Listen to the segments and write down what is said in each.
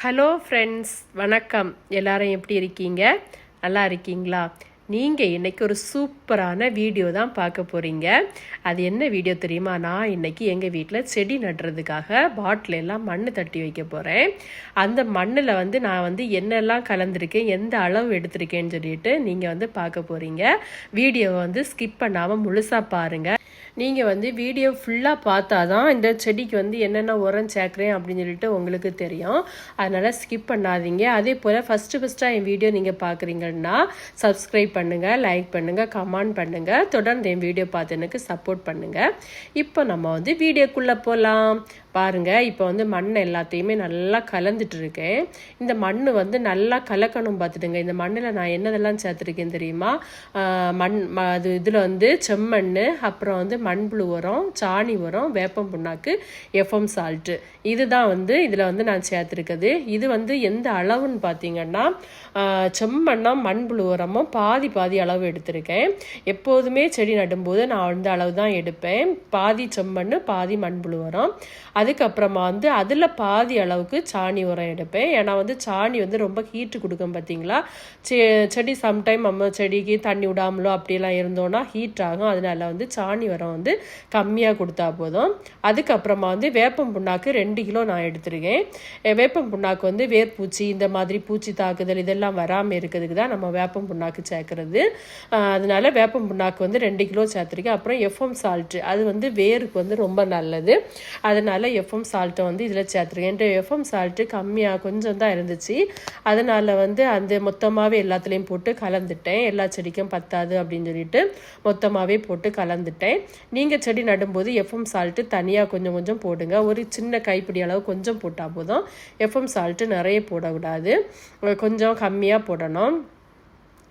Hello friends வணக்கம். எல்லாரும் எப்படி இருக்கீங்க? நல்லா இருக்கீங்களா? நீங்கள் இன்னைக்கு ஒரு சூப்பரான வீடியோ தான் பார்க்க போகிறீங்க அது என்ன வீடியோ தெரியுமா? நான் இன்னைக்கு எங்கள் வீட்டில் செடி நடுறதுக்காக பாட்டில் எல்லாம் மண் தட்டி வைக்க போகிறேன் அந்த மண்ணில் வந்து நான் வந்து என்னெல்லாம் கலந்துருக்கேன் எந்த அளவு எடுத்திருக்கேன்னு சொல்லிட்டு நீங்கள் வந்து பார்க்க போகிறீங்க வீடியோவை வந்து ஸ்கிப் பண்ணாமல் முழுசாக பாருங்கள் நீங்கள் வந்து வீடியோ ஃபுல்லாக பார்த்தா தான் இந்த செடிக்கு வந்து என்னென்ன உரம் சேர்க்குறேன் அப்படின்னு சொல்லிட்டு உங்களுக்கு தெரியும். அதனால் ஸ்கிப் பண்ணாதீங்க. அதே போல் ஃபஸ்ட்டு ஃபஸ்ட்டாக என் வீடியோ நீங்கள் பார்க்குறீங்கன்னா சப்ஸ்கிரைப் பண்ணுங்கள் லைக் பண்ணுங்கள் கமெண்ட் பண்ணுங்கள் தொடர்ந்து என் வீடியோ பார்த்து எனக்கு சப்போர்ட் பண்ணுங்கள் இப்போ நம்ம வந்து வீடியோக்குள்ளே போகலாம் பாருங்கள் இப்போ வந்து மண் எல்லாத்தையுமே நல்லா கலந்துட்டு இருக்கேன். இந்த மண் வந்து நல்லா கலக்கணும் பார்த்துடுங்க. இந்த மண்ணில் நான் என்னதெல்லாம் சேர்த்துருக்கேன் தெரியுமா? மண் அது இதில் வந்து செம்மண் அப்புறம் வந்து மண்புழு உரம் சாணி உரம் வேப்பம் புண்ணாக்கு எஃப்எம் சால்ட்டு இதுதான் வந்து இதில் வந்து நான் சேர்த்துருக்குது இது வந்து எந்த அளவுன்னு பார்த்தீங்கன்னா செம்மண்ணாக மண்புழு உரமும் பாதி பாதி அளவு எடுத்திருக்கேன். எப்போதுமே செடி நடும்போது நான் அந்த அளவு தான் எடுப்பேன். பாதி செம்மண் பாதி மண்புழு உரம் அதுக்கப்புறமா வந்து அதில் பாதி அளவுக்கு சாணி உரம் எடுப்பேன். ஏன்னா வந்து சாணி வந்து ரொம்ப ஹீட்டு கொடுக்கும் பார்த்தீங்களா செ- செடி சம்டைம் நம்ம செடிக்கு தண்ணி விடாமலோ அப்படியெல்லாம் இருந்தோன்னா ஹீட் ஆகும். அதனால வந்து சாணி உரம் வந்து கம்மியாக கொடுத்தா போதும். அதுக்கப்புறமா வந்து வேப்பம் புண்ணாக்கு ரெண்டு கிலோ நான் எடுத்திருக்கேன். வேப்பம் புண்ணாக்கு வந்து வேர்பூச்சி இந்த மாதிரி பூச்சி தாக்குதல் இதெல்லாம் வராமல் இருக்கிறதுக்கு தான் நம்ம வேப்பம் புண்ணாக்கு சேர்க்கறது. அதனால வேப்பம் புண்ணாக்கு வந்து ரெண்டு கிலோ சேர்த்துருக்கேன். அப்புறம் எஃப்எம் சால்ட்டு அது வந்து வேருக்கு வந்து ரொம்ப நல்லது. அதனால எஃப்எம் சால்ட்டை வந்து இதில் சேர்த்துருக்கேன். என்கிட்ட எஃப்எம் சால்ட்டு கம்மியாக கொஞ்சம் தான் இருந்துச்சு. அதனால வந்து அந்த மொத்தமாகவே எல்லாத்துலேயும் போட்டு கலந்துட்டேன். எல்லா செடிக்கும் பத்தாது அப்படின்னு சொல்லிட்டு மொத்தமாகவே போட்டு கலந்துட்டேன். நீங்கள் செடி நடும்போது எஃப்எம் சால்ட்டு தனியாக கொஞ்சம் கொஞ்சம் போடுங்க. ஒரு சின்ன கைப்பிடி அளவு கொஞ்சம் போட்டால் போதும். எஃப்எம் சால்ட்டு நிறைய போடக்கூடாது. கொஞ்சம் கம்மி கம்மியாக போடணும்.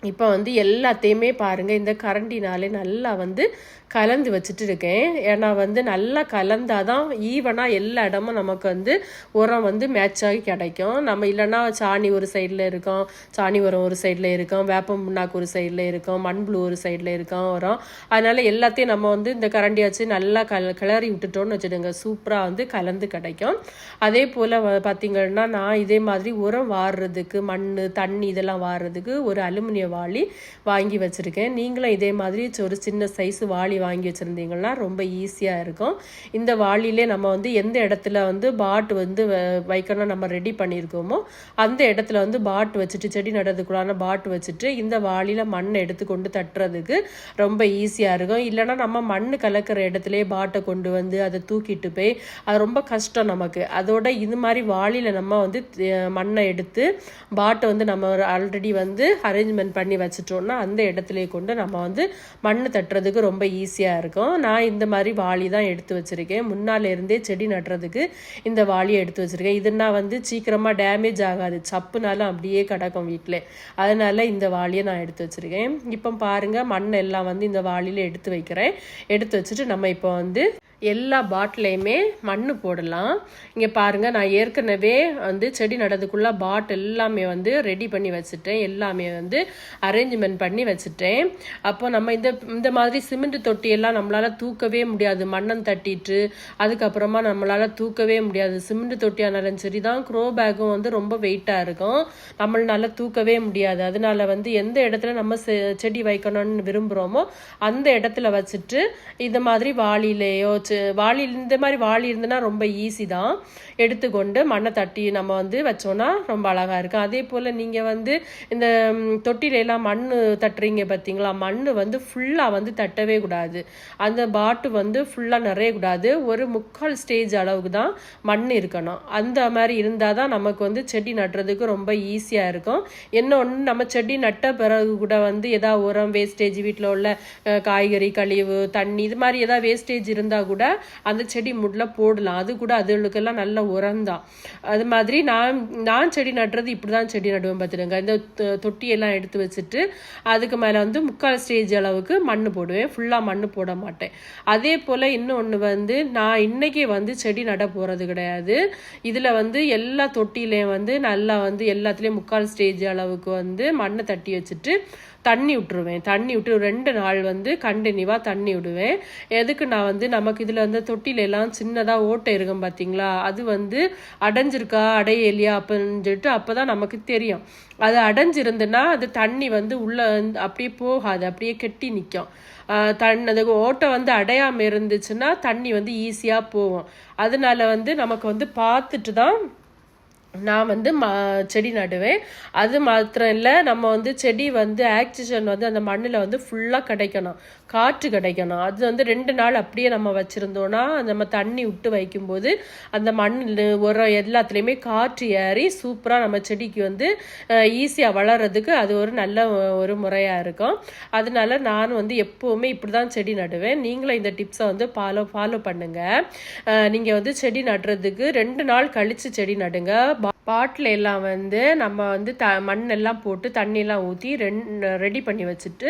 இப்போ வந்து எல்லாத்தையுமே பாருங்க இந்த கரண்டினாலே நல்லா வந்து கலந்து வச்சுட்டு இருக்கேன் ஏன்னா வந்து நல்லா கலந்தாதான் ஈவனாக எல்லா இடமும் நமக்கு வந்து உரம் வந்து மேட்ச் ஆகி கிடைக்கும். நம்ம இல்லைன்னா சாணி ஒரு சைடில் இருக்கும் சாணி உரம் ஒரு சைடில் இருக்கும் வேப்பம் புண்ணாக்கு ஒரு சைடில் இருக்கும் மண்புழு ஒரு சைடில் இருக்கும் உரம். அதனால எல்லாத்தையும் நம்ம வந்து இந்த கரண்டி வச்சு நல்லா கல கிளறி விட்டுட்டோம்னு வச்சுடுங்க சூப்பராக வந்து கலந்து கிடைக்கும். அதே போல் பார்த்தீங்கன்னா நான் இதே மாதிரி உரம் வாடுறதுக்கு மண் தண்ணி இதெல்லாம் வாடுறதுக்கு ஒரு அலுமினிய வாளி வாங்கி வச்சுருக்கேன். நீங்களும் இதே மாதிரி ஒரு சின்ன சைஸ் வாளி வாங்கி வச்சுருந்தீங்கன்னா ரொம்ப ஈஸியாக இருக்கும். இந்த வாளிலே நம்ம வந்து எந்த இடத்துல வந்து பாட் வந்து வ- வைக்கணும் நம்ம ரெடி பண்ணியிருக்கோமோ அந்த இடத்துல வந்து பாட் வச்சுட்டு செடி நடுறதுக்குள்ளான பாட் வச்சுட்டு இந்த வாளியில் மண்ணை எடுத்து கொண்டு தட்டுறதுக்கு ரொம்ப ஈஸியாக இருக்கும். இல்லைன்னா நம்ம மண் கலக்கிற இடத்துலே பாட்டை கொண்டு வந்து அதை தூக்கிட்டு போய் அது ரொம்ப கஷ்டம் நமக்கு. அதோட இது மாதிரி வாளியில் நம்ம வந்து மண்ணை எடுத்து பாட்டை வந்து நம்ம ஆல்ரெடி வந்து அரேஞ்ச்மெண்ட் பண்ணி வச்சுட்டோம்னா அந்த இடத்துல கொண்டு நம்ம வந்து மண் தட்டுறதுக்கு ரொம்ப ஈஸியாக இருக்கும். நான் இந்த மாதிரி வாளி தான் எடுத்து வச்சுருக்கேன். முன்னாலேருந்தே செடி நடுறதுக்கு இந்த வாளியை எடுத்து வச்சுருக்கேன். இதுனா வந்து சீக்கிரமாக டேமேஜ் ஆகாது. சப்புனாலும் அப்படியே கிடக்கும் வீட்டில் அதனால இந்த வாளியை நான் எடுத்து வச்சுருக்கேன். இப்போ பாருங்கள் மண் எல்லாம் வந்து இந்த வாளியில் எடுத்து வைக்கிறேன். எடுத்து வச்சுட்டு நம்ம இப்போ வந்து எல்லா பாட்டிலையுமே மண் போடலாம். இங்கே பாருங்கள் நான் ஏற்கனவே வந்து செடி நடதுக்குள்ளே பாட் எல்லாமே வந்து ரெடி பண்ணி வச்சுட்டேன். எல்லாமே வந்து அரேஞ்ச்மெண்ட் பண்ணி வச்சுட்டேன். அப்போ நம்ம இந்த இந்த மாதிரி சிமெண்ட் தொட்டியெல்லாம் நம்மளால் தூக்கவே முடியாது. மண்ணம் தட்டிட்டு அதுக்கப்புறமா நம்மளால் தூக்கவே முடியாது. சிமெண்ட் தொட்டியானாலும் சரி தான் க்ரோ பேக்கும் வந்து ரொம்ப வெயிட்டாக இருக்கும். நம்மளால தூக்கவே முடியாது. அதனால வந்து எந்த இடத்துல நம்ம செ- செடி வைக்கணும்னு விரும்புகிறோமோ அந்த இடத்துல வச்சுட்டு இந்த மாதிரி வாளியிலேயோ வாளி இந்த மாதிரி வாளி இருந்துன்னா ரொம்ப ஈஸி தான். எடுத்துக்கொண்டு மண்ணை தட்டி நம்ம வந்து வச்சோன்னா ரொம்ப அழகாக இருக்கும். அதே போல் நீங்கள் வந்து இந்த தொட்டிலையெல்லாம் மண் தட்டுறீங்க பார்த்தீங்களா மண் வந்து ஃபுல்லாக வந்து தட்டவே கூடாது. அந்த பாட்டு வந்து ஃபுல்லாக நிறைய கூடாது. ஒரு முக்கால் ஸ்டேஜ் அளவுக்கு தான் மண் இருக்கணும். அந்த மாதிரி இருந்தால் தான் நமக்கு வந்து செடி நட்டுறதுக்கு ரொம்ப ஈஸியாக இருக்கும். என்ன ஒன்று நம்ம செடி நட்ட பிறகு கூட வந்து எதாவது உரம் வேஸ்டேஜ் வீட்டில் உள்ள காய்கறி கழிவு தண்ணி இது மாதிரி எதாவது வேஸ்டேஜ் இருந்தால் கூட கூட அந்த செடி முட்ல போடலாம். அது கூட அதுகளுக்கெல்லாம் நல்ல உரம் தான் அது மாதிரி நான் நான் செடி நடுறது இப்படி தான் செடி நடுவேன் பார்த்துடுங்க இந்த தொ- தொட்டியெல்லாம் எடுத்து வச்சுட்டு அதுக்கு மேலே வந்து முக்கால் ஸ்டேஜ் அளவுக்கு மண் போடுவேன். ஃபுல்லாக மண் போட மாட்டேன். அதே போல் இன்னொன்று வந்து நான் இன்றைக்கி வந்து செடி நட போகிறது கிடையாது. இதில் வந்து எல்லா தொட்டிலையும் வந்து நல்லா வந்து எல்லாத்துலேயும் முக்கால் ஸ்டேஜ் அளவுக்கு வந்து மண்ணை தட்டி வச்சுட்டு தண்ணி விட்டுருவேன். தண்ணி விட்டு ரெண்டு நாள் வந்து கண்டினியூவாக தண்ணி விடுவேன். எதுக்கு நான் வந்து நமக்கு இதில் வந்து தொட்டில எல்லாம் சின்னதாக ஓட்டை இருக்கும் பார்த்தீங்களா அது வந்து அடைஞ்சிருக்கா? அடையலையா? அப்படின்னு சொல்லிட்டு அப்போ தான் நமக்கு தெரியும். அது அடைஞ்சிருந்துன்னா அது தண்ணி வந்து உள்ளே வந்து அப்படியே போகாது. அப்படியே கெட்டி நிற்கும் தண்ணி அது ஓட்டை வந்து அடையாமல் இருந்துச்சுன்னா தண்ணி வந்து ஈஸியாக போகும். அதனால வந்து நமக்கு வந்து பார்த்துட்டு தான் நான் வந்து ம செடி நடுவேன். அது மாத்திரம் இல்லை நம்ம வந்து செடி வந்து ஆக்சிஜன் வந்து அந்த மண்ணில் வந்து ஃபுல்லாக கிடைக்கணும். காற்று கிடைக்கணும். அது வந்து ரெண்டு நாள் அப்படியே நம்ம வச்சுருந்தோன்னா நம்ம தண்ணி விட்டு வைக்கும்போது அந்த மண் உரம் எல்லாத்துலேயுமே காற்று ஏறி சூப்பராக நம்ம செடிக்கு வந்து ஈஸியாக வளர்கிறதுக்கு அது ஒரு நல்ல ஒரு முறையாக இருக்கும். அதனால நான் வந்து எப்போவுமே இப்படி தான் செடி நடுவேன். நீங்களும் இந்த டிப்ஸை வந்து ஃபாலோ ஃபாலோ பண்ணுங்கள் நீங்கள் வந்து செடி நடுறதுக்கு ரெண்டு நாள் கழித்து செடி நடுங்க. பாட்டில் எல்லாம் வந்து நம்ம வந்து த மண்ணெல்லாம் போட்டு தண்ணியெல்லாம் ஊற்றி ரெண் ரெடி பண்ணி வச்சுட்டு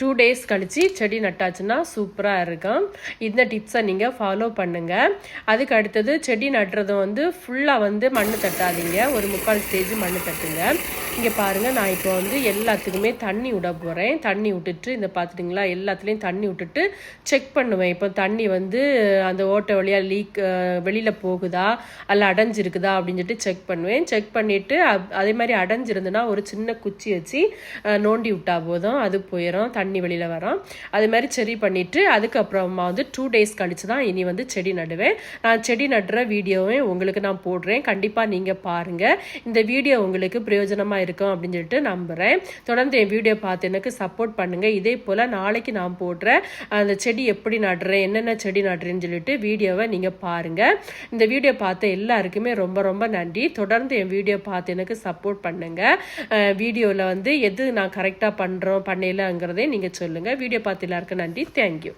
டூ டேஸ் கழித்து செடி நட்டாச்சுன்னா சூப்பராக இருக்கும். இந்த டிப்ஸை நீங்கள் ஃபாலோ பண்ணுங்கள் அதுக்கு அடுத்தது செடி நடுறது வந்து ஃபுல்லாக வந்து மண் தட்டாதீங்க. ஒரு முக்கால் ஸ்டேஜ் மண் தட்டுங்க. இங்கே பாருங்கள் நான் இப்போ வந்து எல்லாத்துக்குமே தண்ணி விட போகிறேன் தண்ணி விட்டுட்டு இந்த பார்த்துட்டிங்களா எல்லாத்துலேயும் தண்ணி விட்டுட்டு செக் பண்ணுவேன். இப்போ தண்ணி வந்து அந்த ஓட்டை வழியாக லீக் வெளியில் போகுதா? அல்ல அடைஞ்சிருக்குதா? அப்படின்னு சொல்லிட்டு செக் பண்ணுவேன். செக் பண்ணிவிட்டு அதே மாதிரி அடைஞ்சிருந்துன்னா ஒரு சின்ன குச்சி வச்சு நோண்டி விட்டா போதும். அது போயிடும் தண்ணி வெளியில் வரும். அது மாதிரி செடி பண்ணிவிட்டு அதுக்கப்புறமா வந்து டூ டேஸ் கழித்து தான் இனி வந்து செடி நடுவேன். நான் செடி நடுற வீடியோவே உங்களுக்கு நான் போடுறேன். கண்டிப்பாக நீங்கள் பாருங்கள் இந்த வீடியோ உங்களுக்கு பிரயோஜனமாக இருக்கும் அப்படின்னு சொல்லிட்டு நம்புகிறேன் தொடர்ந்து என் வீடியோ பார்த்து எனக்கு சப்போர்ட் பண்ணுங்கள் இதே போல் நாளைக்கு நான் போடுறேன் அந்த செடி எப்படி நடுறேன் என்னென்ன செடி நடுறேன்னு சொல்லிட்டு வீடியோவை நீங்கள் பாருங்கள் இந்த வீடியோ பார்த்த எல்லாருக்குமே ரொம்ப ரொம்ப நன்றி. தொடர்ந்து தொடர்ந்து என் வீடியோ பார்த்து எனக்கு சப்போர்ட் பண்ணுங்கள் வீடியோவில் வந்து எது நான் கரெக்டாக பண்ணுறோம் பண்ணலைங்கிறதே நீங்கள் சொல்லுங்கள் வீடியோ பார்த்து எல்லாருக்கும் நன்றி. தேங்க்யூ